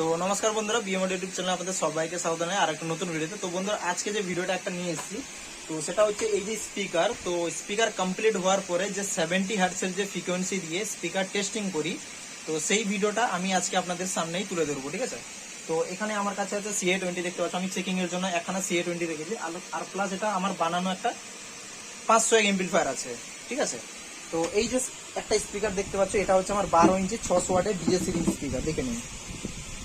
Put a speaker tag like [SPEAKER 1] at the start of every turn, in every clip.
[SPEAKER 1] তো নমস্কার বন্ধুরা বিএমড ইউটিউব চ্যানেল আপনাদের সবাইকে জানাই আর একটা নতুন ভিডিওতে। তো বন্ধুরা, আজকে যে ভিডিওটা একটা নিয়ে এসেছি, তো সেটা হচ্ছে এই যে স্পিকার তো স্পিকার কমপ্লিট হওয়ার পরে যে সেভেন্টি হার্টসের যে ফ্রিকোয়েন্সি দিয়ে স্পিকার টেস্টিং করি, তো সেই ভিডিওটা আমি আজকে আপনাদের সামনেই তুলে ধরবো, ঠিক আছে? তো এখানে আমার কাছে আছে সিএ টোয়েন্টি দেখতে পাচ্ছ, আমি চেকিং এর জন্য একখানা সিএ টোয়েন্টি রেখেছি আর- প্লাস এটা আমার বানানো একটা পাঁচশো এক এমপ্লিফায়ার আছে, ঠিক আছে? তো এই যে একটা স্পিকার দেখতে পাচ্ছ, এটা হচ্ছে আমার বারো ইঞ্চি, ছশো ওয়াটের ডিজে স্পিকার দেখে নিন।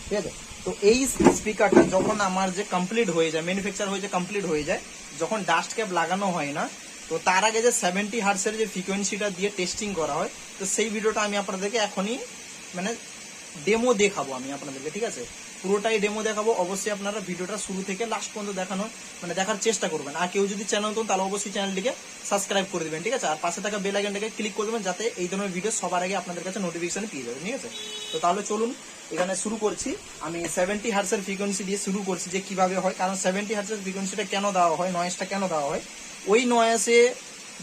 [SPEAKER 1] ঠিক আছে? তো এই স্পিকারটা যখন আমার যে কমপ্লিট হয়ে যায় ম্যানুফ্যাকচার হয়ে যে কমপ্লিট হয়ে যায়, যখন ডাস্ট ক্যাপ লাগানো হয় না, তো তার আগে যে সেভেন্টি হার্টসের যে ফ্রিকোয়েন্সিটা দিয়ে টেস্টিং করা হয়, তো সেই ভিডিওটা আমি আপনাদেরকে এখনই মানে ডেমো দেখাবো আমি আপনাদেরকে, ঠিক আছে? পুরোটাই ডেমো দেখাবো। অবশ্যই আপনারা ভিডিওটা শুরু থেকে লাস্ট পর্যন্ত দেখানো মানে দেখার চেষ্টা করবেন। আর কেউ যদি চ্যানেল নতুন, তাহলে অবশ্যই চ্যানেলটিকে সাবস্ক্রাইব করে দেবেন, ঠিক আছে? আর পাশে থাকা বেল আইকনটাকে ক্লিক করে দেবেন, যাতে এই ধরনের ভিডিও সবার আগে আপনাদের কাছে নোটিফিকেশন পেয়ে যাবে ঠিক আছে? তো তাহলে চলুন এখানে শুরু করছি। আমি সেভেন্টি হার্সের ফ্রিকোয়েন্সি দিয়ে শুরু করছি যে কীভাবে হয়। কারণ সেভেন্টি হার্সের ফ্রিকোয়েন্সিটা কেন দেওয়া হয় নয়েসটা কেন দেওয়া হয়? ওই নয়েসে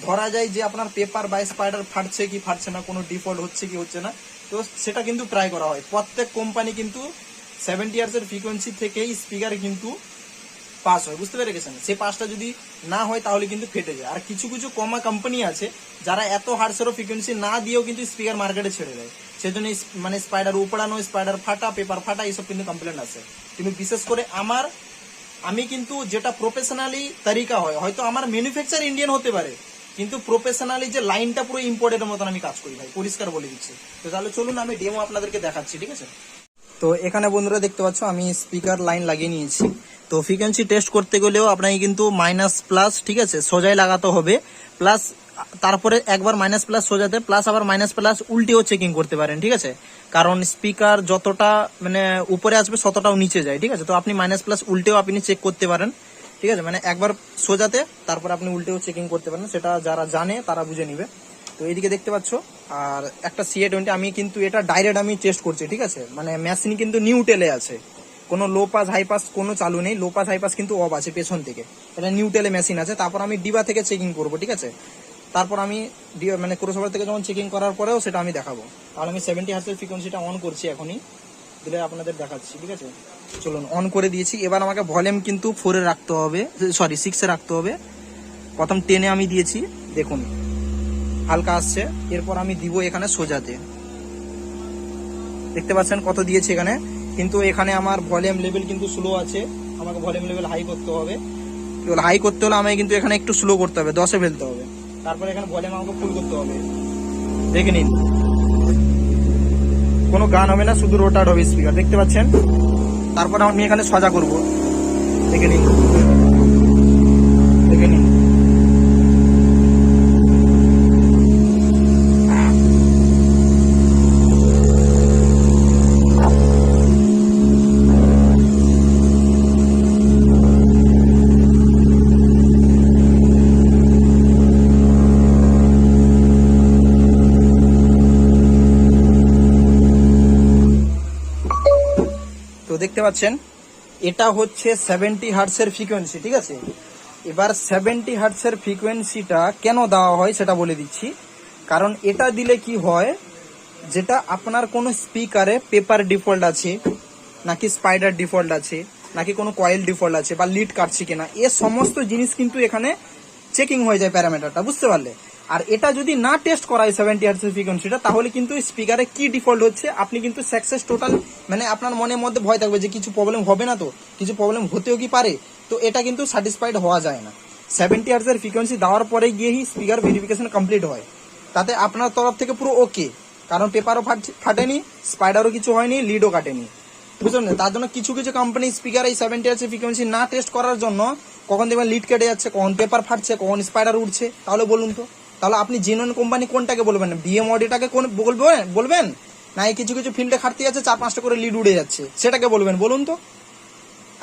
[SPEAKER 1] ধরা যায় যে আপনার পেপার বা স্পাইডার ফাটছে কি ফাটছে না, কোনো ডিফল্ট হচ্ছে কি হচ্ছে না। তো সেটা কিন্তু ট্রাই করা হয়। প্রত্যেক কোম্পানি কিন্তু সেভেন্টি হার্সের ফ্রিকোয়েন্সি থেকেই স্পিকার কিন্তু পাস হয়, বুঝতে পেরে গেছেন? সেই পাসটা যদি না হয়, তাহলে কিন্তু ফেটে যায়। আর কিছু কিছু কমা কোম্পানি আছে, যারা এত হার্টসেরও ফ্রিকোয়েন্সি না দিয়েও কিন্তু স্পিকার মার্কেটে ছেড়ে দেয়। সেজন্য মানে স্পাইডার উপড়ানো স্পাইডার ফাটা পেপার ফাটা, এইসব কিন্তু কমপ্লেন আছে। কিন্তু বিশেষ করে আমার, আমি কিন্তু যেটা প্রফেশনালি তরিকা হয়, হয়তো আমার ম্যানুফ্যাকচার ইন্ডিয়ান হতে পারে, কিন্তু প্রফেশনালি যে লাইনটা পুরো ইম্পোর্টের মতন আমি কাজ করি ভাই, পরিষ্কার বলে দিচ্ছি। তো তাহলে চলুন, আমি ডেমো আপনাদেরকে দেখাচ্ছি, ঠিক আছে? তো এখানে বন্ধুরা দেখতে পাচ্ছ, আমি স্পিকার লাইন লাগিয়ে নিয়েছি। তো ফ্রিকোয়েন্সি টেস্ট করতে গেলেও আপনাকে কিন্তু মাইনাস প্লাস ঠিক আছে, সোজাই লাগাতে হবে। প্লাস তারপরে একবার মাইনাস প্লাস সোজাতে প্লাস আবার মাইনাস প্লাস উল্টেও চেকিং করতে পারেন, ঠিক আছে? কারণ স্পিকার যতটা মানে উপরে আসবে ততটাও নিচে যায়, ঠিক আছে? তো আপনি মাইনাস প্লাস উল্টেও আপনি চেক করতে পারেন, ঠিক আছে? মানে একবার সোজাতে, তারপর আপনি উল্টেও চেকিং করতে পারেন, সেটা যারা জানে তারা বুঝে নিবে। তো এইদিকে দেখতে পাচ্ছ, আর একটা সিএ টোয়েন্টি আমি কিন্তু এটা ডাইরেক্ট আমি টেস্ট করছি, ঠিক আছে? মানে মেশিন কিন্তু নিউ টেলে আছে। কোনো লো পাস হাই পাস কোনো চালু নেই। লো পাস হাই পাস কিন্তু অফ আছে পেছন থেকে। এটা নিউটেলে মেশিন আছে। তারপর আমি ডিবা থেকে চেকিং করব, ঠিক আছে? তারপর আমি মানে ক্রোসওভার থেকে যখন চেকিং করার পরেও সেটা আমি দেখাবো। তাহলে আমি সেভেন্টি হার্সের ফ্রিকোয়েন্সিটা অন করছি এখনই। দিলে আপনাদের দেখাচ্ছি, ঠিক আছে? চলুন অন করে দিয়েছি। এবার আমাকে ভলিউম কিন্তু ফোরে রাখতে হবে। সরি সিক্সে রাখতে হবে। প্রথম টেনে আমি দিয়েছি। দেখুন, হালকা আসছে। এরপর আমি দিব এখানে সোজাতে। দেখতে পাচ্ছেন কত দিয়েছে এখানে? কিন্তু এখানে আমার ভলিউম লেভেল কিন্তু স্লো আছে। আমাকে ভলিউম লেভেল হাই করতে হবে। হাই করতে হলে আমাকে কিন্তু এখানে একটু স্লো করতে হবে, দশে ফেলতে হবে। তারপরে এখানে ভলিউম আমাকে ফুল করতে হবে। দেখে নিন। কোনো গান হবে না, শুধু রোটার হবে স্পিকার দেখতে পাচ্ছেন? তারপর আমি এখানে সজা করব। দেখে নিন দেখে নিন তো দেখতে পাচ্ছেন। এটা হচ্ছে সেভেন্টি হার্টসের ফ্রিকোয়েন্সি ঠিক আছে? এবার সেভেন্টি হার্টসের ফ্রিকোয়েন্সিটা কেন দেওয়া হয় সেটা বলে দিচ্ছি। কারণ এটা দিলে কি হয়, যেটা আপনার কোনো স্পিকারে পেপার ডিফল্ট আছে, নাকি স্পাইডার ডিফল্ট আছে, নাকি কোনো কয়েল ডিফল্ট আছে, বা লিড কাটছে কিনা, এ সমস্ত জিনিস কিন্তু এখানে চেকিং হয়ে যায় প্যারামিটারটা, বুঝতে পারলে? আর এটা যদি না টেস্ট করা হয় সেভেন্টি হার্টসের ফ্রিকোয়েন্সিটা তাহলে কিন্তু স্পিকারে কি ডিফল্ট হচ্ছে, আপনি কিন্তু সাকসেস টোটাল মানে আপনার মনের মধ্যে ভয় থাকবে যে কিছু প্রবলেম হবে না তো, কিছু প্রবলেম হতেও কি পারে, তো এটা কিন্তু স্যাটিসফাইড হওয়া যায় না। সেভেন্টি হার্টসের ফ্রিকোয়েন্সি দেওয়ার পরে গিয়েই স্পিকার ভেরিফিকেশন কমপ্লিট হয়। তাতে আপনার তরফ থেকে পুরো ওকে কারণ পেপারও ফাটেনি স্পাইডারও কিছু হয়নি লিডও কাটেনি। বুঝলেন তার জন্য কিছু কিছু কোম্পানি স্পিকার এই সেভেন্টি হার্টসের ফ্রিকোয়েন্সি না টেস্ট করার জন্য কখন দেখবেন লিড কেটে যাচ্ছে, কখন পেপার ফাটছে, কখন স্পাইডার উঠছে তাহলে বলুন তো। তাহলে আপনি জেনুইন কোম্পানি কোনটাকে বলবেন? বিএম অডিটাকে কোন বলবেন? বলবেন? না এই কিছু কিছু ফিল্ডে খাটতে যাচ্ছে চার পাঁচটা করে লিড উড়ে যাচ্ছে? সেটাকে বলবেন, বলুন তো।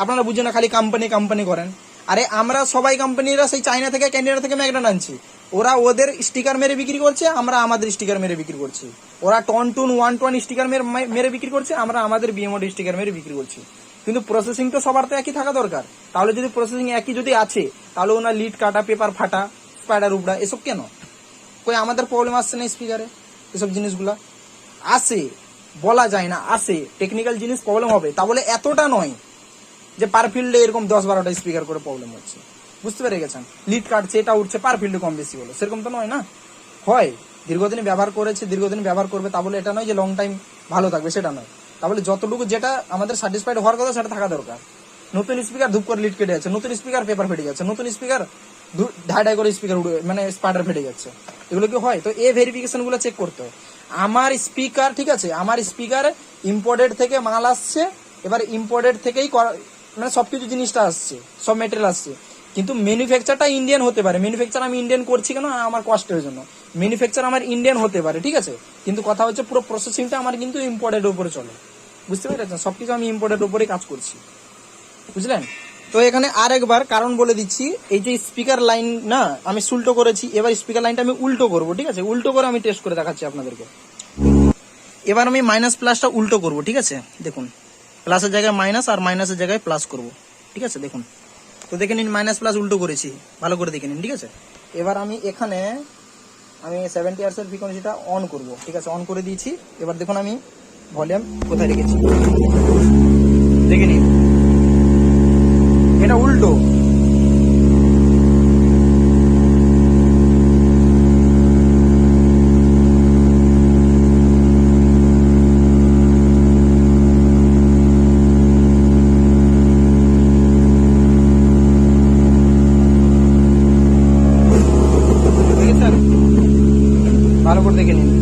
[SPEAKER 1] আপনারা বুঝে না, খালি কোম্পানি কোম্পানি করেন। আরে আমরা সবাই কোম্পানিরা সেই চাইনা থেকে ক্যান্ডিডেট থেকে ম্যাগনেট আনছি। ওরা ওদের স্টিকার মেরে বিক্রি করছে, আমরা আমাদের স্টিকার মেরে বিক্রি করছি। ওরা টন টুন ওয়ান টন স্টিকার মেরে বিক্রি করছে, আমরা আমাদের বিএমওড স্টিকার মেরে বিক্রি করছি। কিন্তু প্রসেসিং তো সবার তো একই থাকা দরকার। তাহলে যদি প্রসেসিং একই যদি আছে, তাহলে ওনার লিড কাটা পেপার ফাটা স্পাইডার উপড়া এসব কেন? কই আমাদের প্রবলেম আসছে না স্পিকারে এসব জিনিসগুলা। আসে, বলা যায় না, আসে। টেকনিক্যাল জিনিস প্রবলেম হবে। তা বলে এতটা নয় যে পার ফিল্ডে এরকম দশ বারোটা স্পিকার করে প্রবলেম হচ্ছে। বুঝতে পেরে গেছেন? লিড কাটছে, এটা উঠছে পার ফিল্ডে কম বেশি হলো সেরকম তো নয় না? হয়। দীর্ঘদিন ব্যবহার করেছে, দীর্ঘদিন ব্যবহার করবে। তা বলে এটা নয় যে লং টাইম ভালো থাকবে, সেটা নয়। তাহলে যতটুকু যেটা আমাদের স্যাটিসফাইড হওয়ার কথা, সেটা থাকা দরকার। নতুন স্পিকার ধূপ করে লিড কেটে যাচ্ছে, নতুন স্পিকার পেপার ফেটে যাচ্ছে, নতুন স্পিকার ঢাই করে স্পিকার উড়ে মানে স্পাইডার ফেটে যাচ্ছে। এগুলো কি হয়? তো এ ভেরিফিকেশনগুলো চেক করতে হয়। আমার স্পিকার ঠিক আছে? আমার স্পিকার ইম্পোর্টেড থেকে মাল আসছে, এবার ইম্পোর্টেড থেকেই মানে সবকিছু জিনিসটা আসছে, সব মেটেরিয়াল আসছে। কিন্তু ম্যানুফ্যাকচারটা ইন্ডিয়ান হতে পারে। ম্যানুফ্যাকচার আমি ইন্ডিয়ান করছি কেন? আমার কষ্টের জন্য। ম্যানুফ্যাকচার আমার ইন্ডিয়ান হতে পারে, ঠিক আছে? কিন্তু কথা হচ্ছে পুরো প্রসেসিংটা আমার কিন্তু ইম্পোর্টেড উপরে চলে। বুঝতে পেরেছেন? সবকিছু আমি ইম্পোর্টেড উপরেই কাজ করছি। বুঝলেন? তো এখানে আরেকবার কারণ বলে দিচ্ছি, এই যে স্পিকার লাইন না, আমি উল্টো করেছি, এবার স্পিকার লাইনটা আমি উল্টো করব, ঠিক আছে? উল্টো করে আমি টেস্ট করে দেখাচ্ছি আপনাদেরকে। এবার আমি মাইনাস প্লাসটা উল্টো করব, ঠিক আছে? দেখুন প্লাসের জায়গায় মাইনাস আর মাইনাসের জায়গায় প্লাস করব, ঠিক আছে? দেখুন, তো দেখে নিন মাইনাস প্লাস উল্টো করেছি, ভালো করে দেখে নিন, ঠিক আছে? এবার আমি এখানে, আমি সেভেন্টি আর্সের ফ্রিকোয়েন্সিটা অন করব, ঠিক আছে? অন করে দিয়েছি, এবার দেখুন আমি ভলিউম কোথায় রেখেছি। দেখে নিন এটা উল্টো দেখেছেন ভালো করে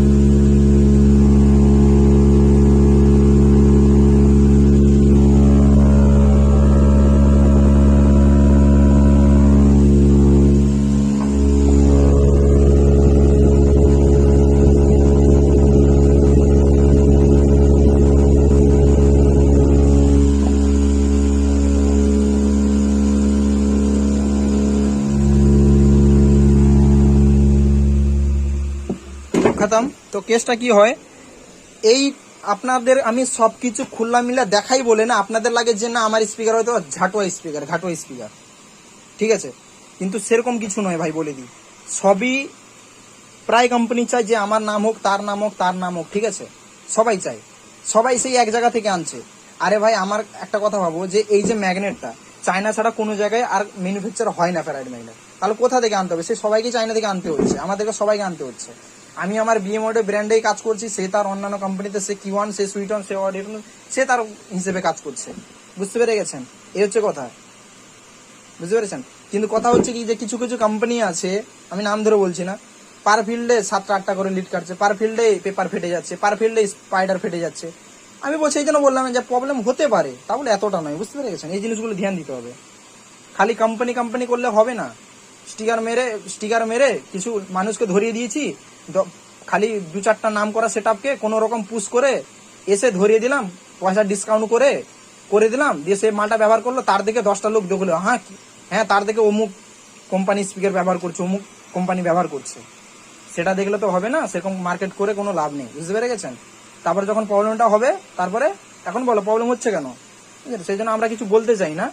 [SPEAKER 1] দেখে নিন খতম তো কেসটা কি হয়? এই আপনাদের আমি সব কিছু খুল্লা মিলা দেখাই বলে না, আপনাদের লাগে যে না আমার স্পিকার হয়তো ঝাটোয়া স্পিকার ঘাটোয়া স্পিকার ঠিক আছে? কিন্তু সেরকম কিছু নয় ভাই, বলে দিই। সবই প্রায় কোম্পানি চায় যে আমার নাম হোক, তার নাম হোক, তার নাম হোক, ঠিক আছে? সবাই চায়। সবাই সেই এক জায়গা থেকে আনছে। আরে ভাই, আমার একটা কথা ভাবো যে এই যে ম্যাগনেটটা, চায়না ছাড়া কোনো জায়গায় আর ম্যানুফ্যাকচার হয় না ফ্যারাইড ম্যাগনেট তাহলে কোথা থেকে আনতে হবে? সে সবাইকে চায়না থেকে আনতে হচ্ছে, আমাদেরকে সবাইকে আনতে হচ্ছে। আমি আমার বিএমওডে ব্র্যান্ডেই কাজ করছি, সে তার অন্যান্য কোম্পানিতে সে কি ওয়ান সে সুইটন সে অডিট সে তার হিসেবে কাজ করছে। বুঝতে পেরে গেছেন? এই হচ্ছে কথা। বুঝতে পেরেছেন? কিন্তু কথা হচ্ছে কি যে কিছু কিছু কোম্পানি আছে, আমি নাম ধরে বলছি না পার ফিল্ডে সাতটা, আটটা করে লিড কাটছে পার ফিল্ডে পেপার ফেটে যাচ্ছে পার ফিল্ডে স্পাইডার ফেটে যাচ্ছে। আমি বলছি এই জন্য বললাম যে প্রবলেম হতে পারে তা বলে এতটা নয়। বুঝতে পেরে গেছেন? এই জিনিসগুলো ধ্যান দিতে হবে। খালি কোম্পানি কোম্পানি করলে হবে না। স্টিকার মেরে স্টিকার মেরে কিছু মানুষকে ধরিয়ে দিয়েছি খালি দু চারটা নাম করা সেট আপকে কোনো রকম পুশ করে এসে ধরিয়ে দিলাম, পয়সা ডিসকাউন্ট করে করে দিলাম, দিয়ে সে মালটা ব্যবহার করল, তার দিকে দশটা লোক দেখল হ্যাঁ হ্যাঁ তার দিকে অমুক কোম্পানি স্পিকার ব্যবহার করছে, অমুক কোম্পানি ব্যবহার করছে। সেটা দেখলে তো হবে না, সেরকম মার্কেট করে কোনো লাভ নেই, বুঝতে পেরে গেছেন? তারপরে যখন প্রবলেমটা হবে, তারপরে এখন বলো প্রবলেম হচ্ছে কেন? সেই জন্য আমরা কিছু বলতে চাই না।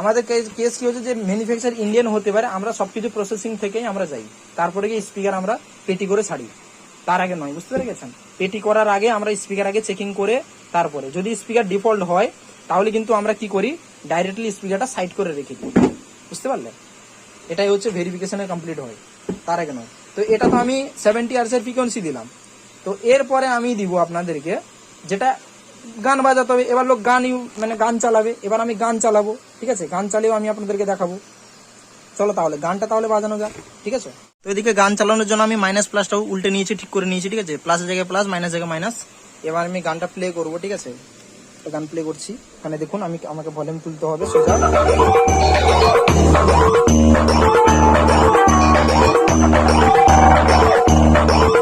[SPEAKER 1] আমাদের কেস কি হচ্ছে যে ম্যানুফ্যাকচার ইন্ডিয়ান হতে পারে, আমরা সবকিছু প্রসেসিং থেকেই আমরা যাই। তারপরে গিয়ে স্পিকার আমরা পেটি করে ছাড়ি। তার আগে নয়, বুঝতে পেরে গেছেন পেটি করার আগে আমরা স্পিকার আগে চেকিং করে তারপরে, যদি স্পিকার ডিফল্ট হয়, তাহলে কিন্তু আমরা কি করি? ডাইরেক্টলি স্পিকারটা সাইড করে রেখে দিই। বুঝতে পারলে? এটাই হচ্ছে ভেরিফিকেশনের কমপ্লিট হয়। তার আগে নয়। তো এটা তো আমি সেভেন্টি আর্স এর ফ্রিকোয়েন্সি দিলাম। তো এরপরে আমি দিব আপনাদেরকে, যেটা গান বাজাতে হবে এবার লোক গান মানে গান চালাবে এবার আমি গান চালাবো ঠিক আছে? গান চালিয়েও আমি আপনাদেরকে দেখাবো। চলো তাহলে গানটা তাহলে বাজানো যাক ঠিক আছে? তো এদিকে গান চালানোর জন্য আমি মাইনাস প্লাসটাও উল্টে নিয়েছি ঠিক করে নিয়েছি ঠিক আছে? প্লাসের জায়গায় প্লাস মাইনাস জায়গায় মাইনাস এবার আমি গানটা প্লে করব ঠিক আছে? গান প্লে করছি। এখানে দেখুন আমি আমাকে ভলিউম তুলতে হবে সোজা
[SPEAKER 2] Escurix,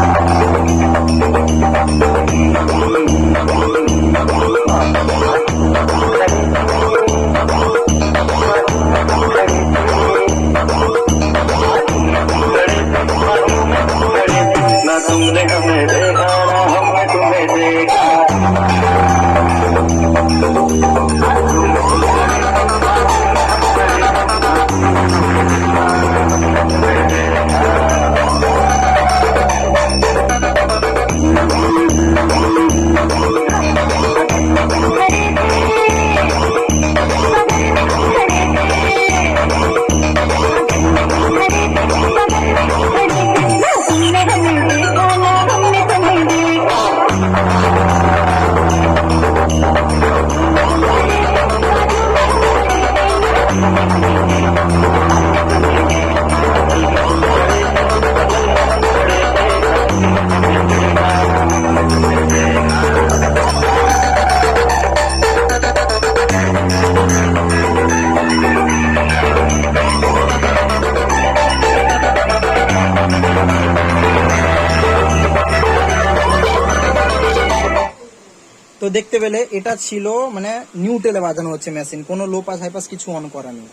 [SPEAKER 1] দেখতে পেলে এটা ছিল মানে নিউটেলে বাজানো হচ্ছে মেশিন কোনো লো পাস হাই পাস কিছু অন করা নেই।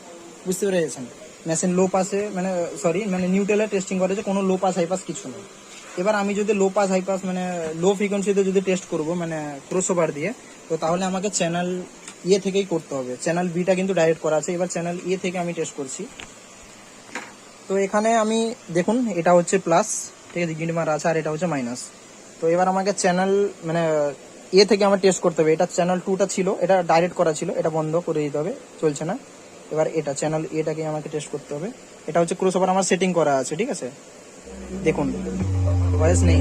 [SPEAKER 1] বুঝতে পেরেছেন? মেশিন লো পাসে মানে সরি মানে নিউটেলে টেস্টিং করেছে কোনো লো পাস হাই পাস কিছু নেই। এবার আমি যদি লো পাস হাই পাস মানে লো ফ্রিকোয়েন্সিতে যদি টেস্ট করব মানে ক্রোসওভার দিয়ে, তো তাহলে আমাকে চ্যানেল ইয়ে থেকেই করতে হবে। চ্যানেল বিটা কিন্তু ডাইরেক্ট করা আছে। এবার চ্যানেল ইয়ে থেকে আমি টেস্ট করছি। তো এখানে আমি, দেখুন, এটা হচ্ছে প্লাস ঠিক আছে গিন্ডি মারা আছে আর এটা হচ্ছে মাইনাস তো এবার আমাকে চ্যানেল মানে এ থেকে আমার টেস্ট করতে হবে। এটা চ্যানেল টুটা ছিল, এটা ডাইরেক্ট করা ছিল, এটা বন্ধ করে দিতে হবে, চলছে না। এবার এটা চ্যানেল এটাকে আমাকে টেস্ট করতে হবে। এটা হচ্ছে ক্রস আমার সেটিং করা আছে, ঠিক আছে? দেখুন ভয়েস নেই।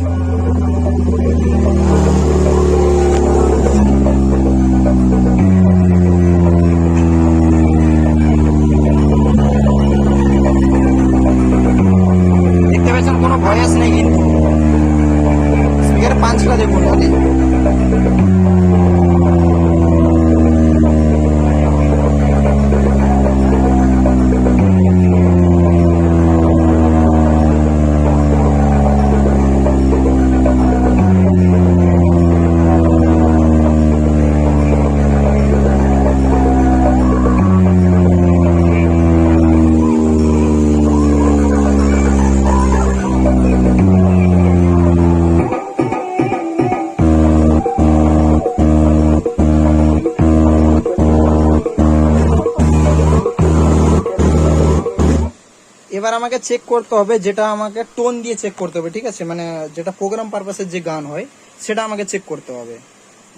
[SPEAKER 1] আমাকে চেক করতে হবে, যেটা আমাকে টোন দিয়ে চেক করতে হবে, ঠিক আছে? মানে যেটা প্রোগ্রাম পারপাসের যে গান হয়, সেটা আমাকে চেক করতে হবে।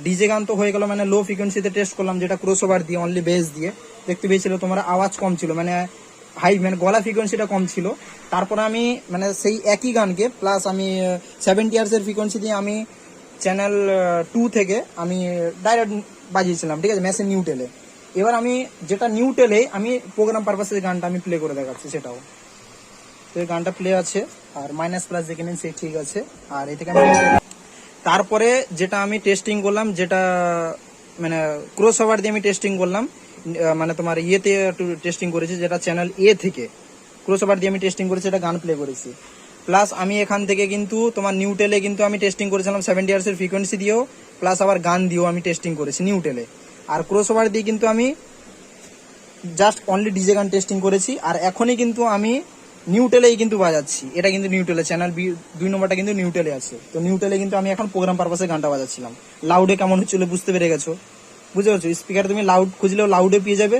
[SPEAKER 1] ডিজে গান তো হয়ে গেল মানে লো ফ্রিকোয়েন্সিতে টেস্ট করলাম, যেটা ক্রস ওভার দিয়ে অনলি বেস দিয়ে। দেখতে পেয়েছিল, তোমার আওয়াজ কম ছিল মানে হাই মানে গলা ফ্রিকোয়েন্সিটা কম ছিল। তারপরে আমি মানে সেই একই গানকে প্লাস আমি সেভেন্টি ইয়ার্সের ফ্রিকোয়েন্সি দিয়ে আমি চ্যানেল টু থেকে আমি ডাইরেক্ট বাজিয়েছিলাম, ঠিক আছে? মেসেজ নিউটেলে এবার আমি যেটা নিউটেলে আমি প্রোগ্রাম পারপাসের গানটা আমি প্লে করে দেখাচ্ছি, সেটাও। তো এই গানটা প্লে আছে, আর মাইনাস প্লাস দেখে নিন, সেই ঠিক আছে। আর এই থেকে আমি তারপরে যেটা আমি টেস্টিং করলাম, যেটা মানে ক্রস ওভার দিয়ে আমি টেস্টিং করলাম মানে তোমার ইয়েতে একটু টেস্টিং করেছি, যেটা চ্যানেল এ থেকে। ক্রস ওভার দিয়ে আমি টেস্টিং করেছি, এটা গান প্লে করেছি। প্লাস আমি এখান থেকে কিন্তু তোমার নিউটেলে কিন্তু আমি টেস্টিং করেছিলাম সেভেন্টি ইয়ার্সের ফ্রিকোয়েন্সি দিয়েও প্লাস আবার গান দিয়েও আমি টেস্টিং করেছি নিউটেলে আর ক্রস ওভার দিয়ে কিন্তু আমি জাস্ট অনলি ডিজে গান টেস্টিং করেছি, আর এখনই কিন্তু আমি নিউটেলেই কিন্তু বাজাচ্ছি। এটা কিন্তু নিউটেলে চ্যানেল দুই নম্বরটা কিন্তু নিউটেলে আছে। তো নিউটেলে কিন্তু আমি এখন প্রোগ্রাম পারপাসে গানটা বাজাচ্ছিলাম। লাউডে কেমন হচ্ছিল বুঝতে পেরে গেছো? বুঝতে পারছ? স্পিকার তুমি লাউড খুঁজলেও লাউডে পেয়ে যাবে।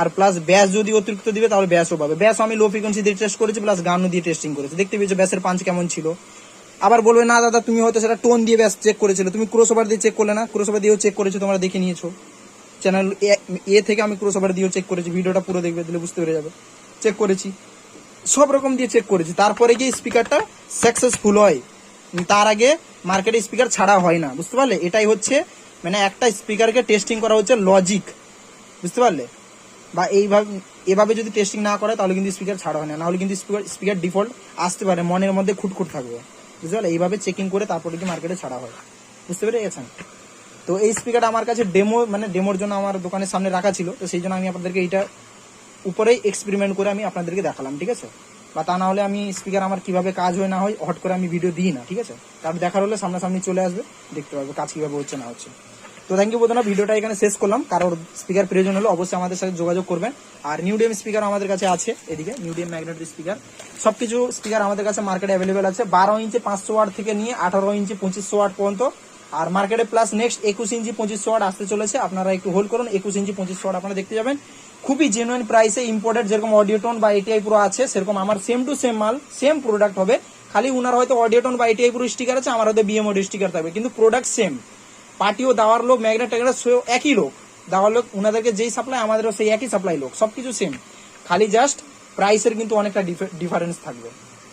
[SPEAKER 1] আর প্লাস ব্যাস যদি অতিরিক্ত দিবে, তাহলে ব্যাসও পাবে। ব্যাস আমি লো ফ্রিকোয়েন্সি দিয়ে টেস্ট করেছি প্লাস গানও দিয়ে টেস্টিং করেছি। দেখতে পেয়েছ ব্যাসের পাঞ্চ কেমন ছিল। আবার বলবে, না দাদা, তুমি হয়তো সেটা টোন দিয়ে ব্যাস চেক করেছিলে। তুমি ক্রস ওভার দিয়ে চেক করলে না? ক্রস ওভার দিয়েও চেক করেছ, তোমরা দেখে নিয়েছো। চ্যানেল এ থেকে আমি ক্রস ওভার দিয়েও চেক করেছি। ভিডিওটা পুরো দেখবে, দিলে বুঝতে পেরে যাবে। চেক করেছি। সব রকম দিয়ে চেক করেছি। তারপরে গিয়ে স্পিকারটা সাকসেসফুল হয়। তার আগে মার্কেটে স্পিকার ছাড়া হয় না, বুঝতে পারলে? এটাই হচ্ছে মানে একটা স্পিকারকে টেস্টিং করা হচ্ছে লজিক বুঝতে পারলে? বা এইভাবে, এভাবে যদি টেস্টিং না করে, তাহলে কিন্তু স্পিকার ছাড়া হয় না। নাহলে কিন্তু স্পিকার স্পিকার ডিফল্ট আসতে পারে, মনের মধ্যে খুটখুট থাকবে। বুঝতে পারলে? এইভাবে চেকিং করে তারপরে কি মার্কেটে ছাড়া হয়। বুঝতে পেরে গেছেন তো এই স্পিকারটা আমার কাছে ডেমো মানে ডেমোর জন্য আমার দোকানের সামনে রাখা ছিল। তো সেই জন্য আমি আপনাদেরকে এইটা উপরেই এক্সপেরিমেন্ট করে আমি আপনাদেরকে দেখালাম, ঠিক আছে? বা তা না হলে আমি স্পিকার আমার কীভাবে কাজ হয় না হয় হট করে আমি ভিডিও দিই না, ঠিক আছে? তার দেখার হলে সামনাসামনি চলে আসবে, দেখতে পারবে কাজ কীভাবে হচ্ছে না হচ্ছে। তো থ্যাংক ইউ বন্ধুরা ভিডিওটা এখানে শেষ করলাম কারোর স্পিকার প্রয়োজন হলে অবশ্যই আমাদের সাথে যোগাযোগ করবেন। আর নিউডিএম স্পিকার আমাদের কাছে আছে, এদিকে নিউডিএম ম্যাগনেটিক স্পিকার সব কিছু স্পিকার আমাদের কাছে মার্কেটে অ্যাভেলেবেল আছে, বারো ইঞ্চি পাঁচশো ওয়াট থেকে নিয়ে আঠারো ইঞ্চি পঁচিশশো ওয়াট পর্যন্ত। আর মার্কেটে প্লাস নেক্সট একুশ ইঞ্চি পঁচিশশো ওয়াট আসতে চলেছে, আপনারা একটু হোল্ড করুন, একুশ ইঞ্চি পঁচিশশো ওয়াট আপনারা দেখতে যাবেন। খুবই জেনুইন প্রাইসে ইম্পোর্টেড যেরকম অডিওটোন বা এটিআই পুরো আছে, সেরকম আমার সেম টু সেম মাল সেম প্রোডাক্ট হবে। খালি উনার হয়তো অডিওটোন বা এটিআই পুরো স্টিকার আছে, আমার হয়তো বিএমও স্টিকার থাকবে। কিন্তু প্রোডাক্ট সেম পার্টিও দেওয়ার লোক ম্যাগনেট ট্যাগনেট একই লোক। দেওয়ার লোক, উনাদেরকে যেই সাপ্লাই আমাদেরও সেই একই সাপ্লাই লোক। সব কিছু সেম খালি জাস্ট প্রাইসের কিন্তু অনেকটা ডিফারেন্স থাকবে।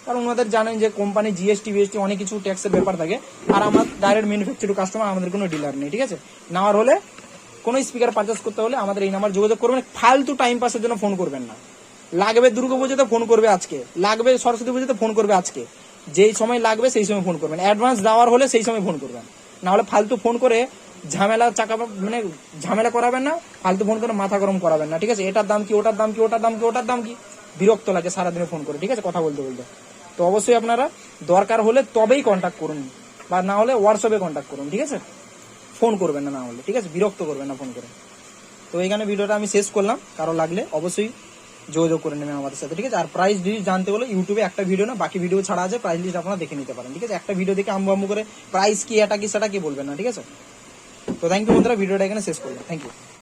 [SPEAKER 1] কারণ ওনাদের জানেন যে কোম্পানি জিএসটি বিএসটি অনেক কিছু ট্যাক্সের ব্যাপার থাকে। আর আমার ডাইরেক্ট ম্যানুফ্যাকচার কাস্টমার আমাদের কোনো ডিলার নেই, ঠিক আছে? নেওয়ার হলে কোনো স্পিকার পারচেস করতে হলে আমাদের এই নাম্বার যোগাযোগ করবেন। ফালতু টাইম পাসের জন্য ফোন করবেন না। লাগবে দুর্গা পুজোতে ফোন করবে আজকে। লাগবে সরস্বতী পুজোতে ফোন করবে আজকে। যেই সময় লাগবে সেই সময় ফোন করবেন। অ্যাডভান্স দেওয়ার হলে সেই সময় ফোন করবেন। না হলে ফালতু ফোন করে ঝামেলা চাকা মানে ঝামেলা করাবেন না, ফালতু ফোন করে মাথা গরম করাবেন না, ঠিক আছে? এটার দাম কি, ওটার দাম কি, ওটার দাম কি, ওটার দাম কি? বিরক্ত লাগে সারাদিনে ফোন করে, ঠিক আছে? কথা বলতে বলতে। তো অবশ্যই আপনারা দরকার হলে তবেই কন্ট্যাক্ট করুন, বা না হলে হোয়াটসঅ্যাপে কন্ট্যাক্ট করুন, ঠিক আছে? ফোন করবেন না না হলে ঠিক আছে? বিরক্ত করবেন না ফোন করে। তো এইখানে ভিডিওটা আমি শেষ করলাম। কারও লাগলে অবশ্যই যোগাযোগ করে নেবেন আমাদের সাথে, ঠিক আছে? আর প্রাইস লিস্ট জানতে হলে ইউটিউবে একটা ভিডিও না, বাকি ভিডিও ছাড়া আছে প্রাইস লিস্ট আপনারা দেখে নিতে পারেন, ঠিক আছে? একটা ভিডিও দেখে আম্বু আম্বু করে প্রাইস কি, এটা কি, সেটা কি বলবেন না, ঠিক আছে? তো থ্যাংক ইউ বন্ধুরা, ভিডিওটা এখানে শেষ করলাম। Thank you